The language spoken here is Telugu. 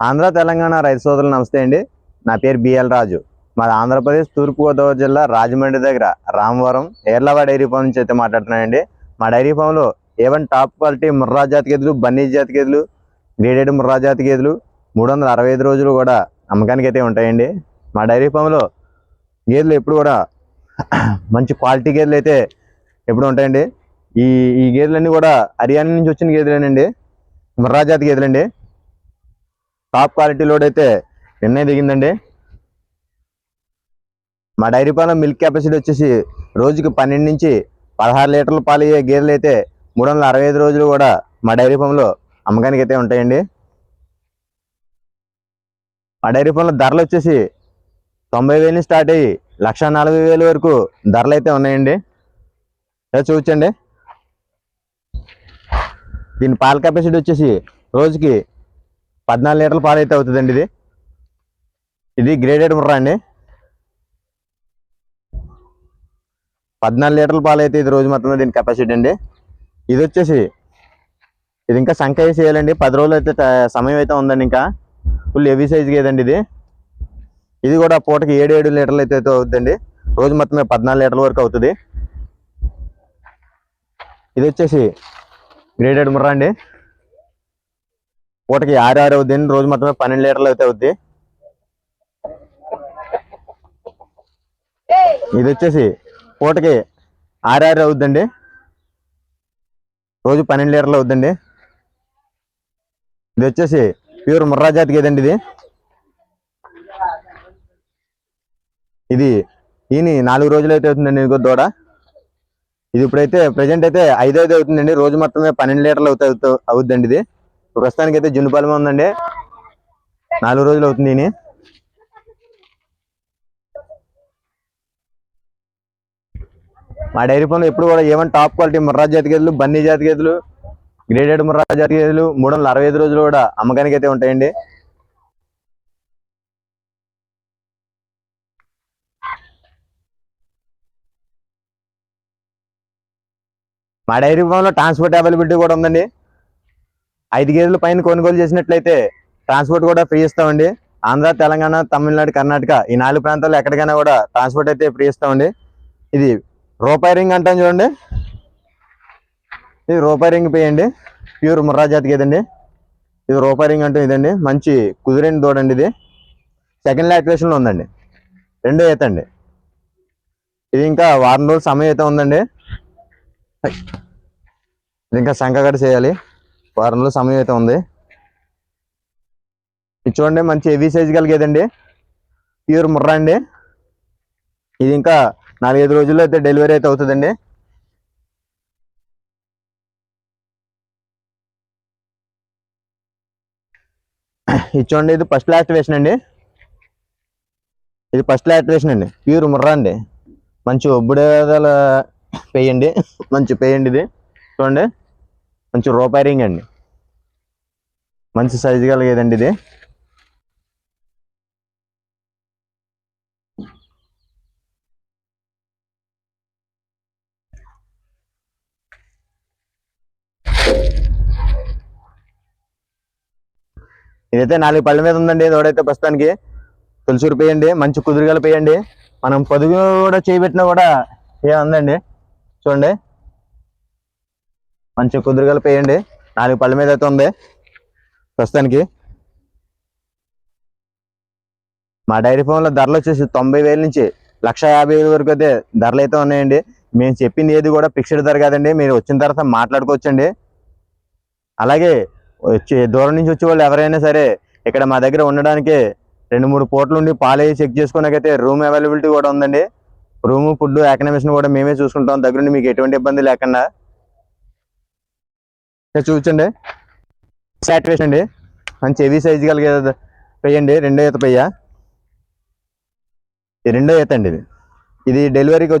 ఆంధ్ర తెలంగాణ రైతు సోదరులు నమస్తే అండి. నా పేరు బిఎల్ రాజు. మాది ఆంధ్రప్రదేశ్ తూర్పుగోదావరి జిల్లా రాజమండ్రి దగ్గర రామవరం ఏర్లవా డైరీ ఫామ్ నుంచి అయితే మాట్లాడుతున్నానండి. మా డైరీ ఫామ్లో ఏవన్ టాప్ క్వాలిటీ ముర్రా జాతి గేదెలు బన్నీ జాతి గేదెలు గ్రేడెడ్ ముర్రా జాతి గేదెలు మూడు వందల అరవై ఐదు రోజులు కూడా అమ్మకానికి అయితే ఉంటాయండి. మా డైరీ ఫామ్లో గేదెలు ఎప్పుడు కూడా మంచి క్వాలిటీ గేదెలు అయితే ఎప్పుడు ఉంటాయండి. ఈ ఈ గేదెలన్నీ కూడా హర్యానా నుంచి వచ్చిన గేదెలేనండి. ముర్రా జాతి గేదెలండి. టాప్ క్వాలిటీ లోడ్ అయితే నిన్నే దిగిందండి. మా డైరీ పాల మిల్క్ కెపాసిటీ వచ్చేసి రోజుకి పన్నెండు నుంచి పదహారు లీటర్ల పాలు అయ్యే గేర్లు అయితే మూడు వందల అరవై ఐదు రోజులు కూడా మా డైరీ ఫామ్లో అమ్మకానికి అయితే ఉంటాయండి. మా డైరీ ఫామ్లో ధరలు వచ్చేసి తొంభై వేలు స్టార్ట్ అయ్యి లక్ష నలభై వేలు వరకు ధరలు అయితే ఉన్నాయండి. ఇలా చూపించండి. దీని పాల కెపాసిటీ వచ్చేసి రోజుకి పద్నాలుగు లీటర్ల పాలు అయితే అవుతుందండి ఇది. ఇది గ్రేడెడ్ ముర్రా అండి. పద్నాలుగు లీటర్ల పాలు అయితే ఇది రోజు మొత్తం దీని కెపాసిటీ అండి. ఇది వచ్చేసి ఇది ఇంకా సంఖ్య చేయాలండి. పది రోజులు అయితే సమయం అయితే ఉందండి ఇంకా. ఫుల్ హెవీ సైజ్ గేదండి ఇది. ఇది కూడా పూటకి ఏడు ఏడు లీటర్లు అయితే అవుతుందండి. రోజు మొత్తం పద్నాలుగు లీటర్ల వరకు అవుతుంది. ఇది వచ్చేసి గ్రేడెడ్ ముర్రా అండి. పూటకి ఆరు ఆరు అవుద్ది రోజు మొత్తమే పన్నెండు లీటర్లు అయితే అవుద్ది. ఇది వచ్చేసి పూటకి ఆరు ఆరు అవుద్దండి. రోజు పన్నెండు లీటర్లు అవుద్దండి. ఇది వచ్చేసి ప్యూర్ ముర్రా జాతి గేదండి ఇది? ఇది ఈయన నాలుగు రోజులు అయితే అవుతుందండి ఇంకో దూడ. ఇది ఇప్పుడైతే ప్రజెంట్ అయితే ఐదు ఐదు అవుతుందండి. రోజు మొత్తమే పన్నెండు లీటర్లు అవుతా- అవుద్దండి ఇది. ప్రస్తుతానికి అయితే జున్నుపాలెం ఉందండి. నాలుగు రోజులు అవుతుంది మా డైరీ ఫామ్లో ఎప్పుడు కూడా ఏమైనా టాప్ క్వాలిటీ ముర్రా జాతి గేదెలు బన్నీ జాతి గేదెలు గ్రేడెడ్ ముర్రా జాతి గేదెలు మూడు వందల అరవై ఐదు రోజులు కూడా అమ్మకానికి అయితే ఉంటాయండి. మా డైరీ ఫామ్లో ట్రాన్స్పోర్ట్ అవైలబిలిటీ కూడా ఉందండి. ఐదు గేదెల పైన కొనుగోలు చేసినట్లయితే ట్రాన్స్పోర్ట్ కూడా ఫ్రీ ఇస్తామండి. ఆంధ్ర తెలంగాణ తమిళనాడు కర్ణాటక ఈ నాలుగు ప్రాంతాల్లో ఎక్కడికైనా కూడా ట్రాన్స్పోర్ట్ అయితే ఫ్రీ ఇస్తామండి. ఇది రూపాయి రింగ్ అంటాం చూడండి. ఇది రూపాయి రింగ్ పే అండి. ప్యూర్ ముర్రా జాతి గేదండి ఇది రూపాయి రింగ్ అంటే ఇదండి. మంచి కుదిరేని దూడండి ఇది. సెకండ్ లాక్యులేషన్లో ఉందండి. రెండో ఈత అండి. ఇది ఇంకా వారం రోజులు సమయం అయితే ఉందండి. ఇది ఇంకా శంఖగడ చేయాలి. వారం సమయం అయితే ఉంది. ఇది చూడండి మంచి హెవీ సైజ్ కలిగేదండి. ప్యూర్ ముర్రా అండి. ఇది ఇంకా నాలుగైదు రోజుల్లో అయితే డెలివరీ అయితే అవుతుందండి. ఇది చూడండి ఇది ఫస్ట్ యాక్టివేషన్ అండి. ఇది ఫస్ట్ యాక్టివేషన్ అండి. ప్యూర్ ముర్రా అండి. మంచి ఒబ్బుడేదల పేయండి. మంచి పేయండి ఇది. చూడండి. మంచి రూపాయి రింగ్ అండి. మంచి సైజు కలిగేదండి ఇది? ఇదైతే నాలుగు పళ్ళ మీద ఉందండి దూడైతే ప్రస్తుతానికి. తులసూరు పేయండి మంచి కుదురుగల పేయండి. మనం పొదుగు కూడా చేయబెట్టినా కూడా ఏ ఉందండి? చూడండి. మంచి కుదురు కలిపేయండి నాలుగు పళ్ళ మీద అయితే ఉంది. ప్రస్తుతానికి మా డైరీ ఫామ్లో ధరలు వచ్చేసి తొంభై వేల నుంచి లక్ష యాభై వేల వరకు అయితే ధరలు అయితే ఉన్నాయండి. మేము చెప్పింది ఏది కూడా ఫిక్స్డ్ ధర కాదండి. మీరు వచ్చిన తర్వాత మాట్లాడుకోవచ్చండి. అలాగే వచ్చి దూరం నుంచి వచ్చే వాళ్ళు ఎవరైనా సరే ఇక్కడ మా దగ్గర ఉండడానికి రెండు మూడు పూటలు ఉండి పాలు చెక్ చేసుకున్నాకైతే రూమ్ అవైలబిలిటీ కూడా ఉందండి. రూమ్ ఫుడ్ అకామిడేషన్ కూడా మేమే చూసుకుంటాం. దగ్గరుండి మీకు ఎటువంటి ఇబ్బంది లేకుండా. ఇక్కడ చూపించండి. సాటిస్ఫాక్షన్ అండి మంచి హెవీ సైజ్ కలిగే పెయ్యండి. రెండో ఈత పెయ్య. రెండో ఈత అండి ఇది. ఇది డెలివరీకి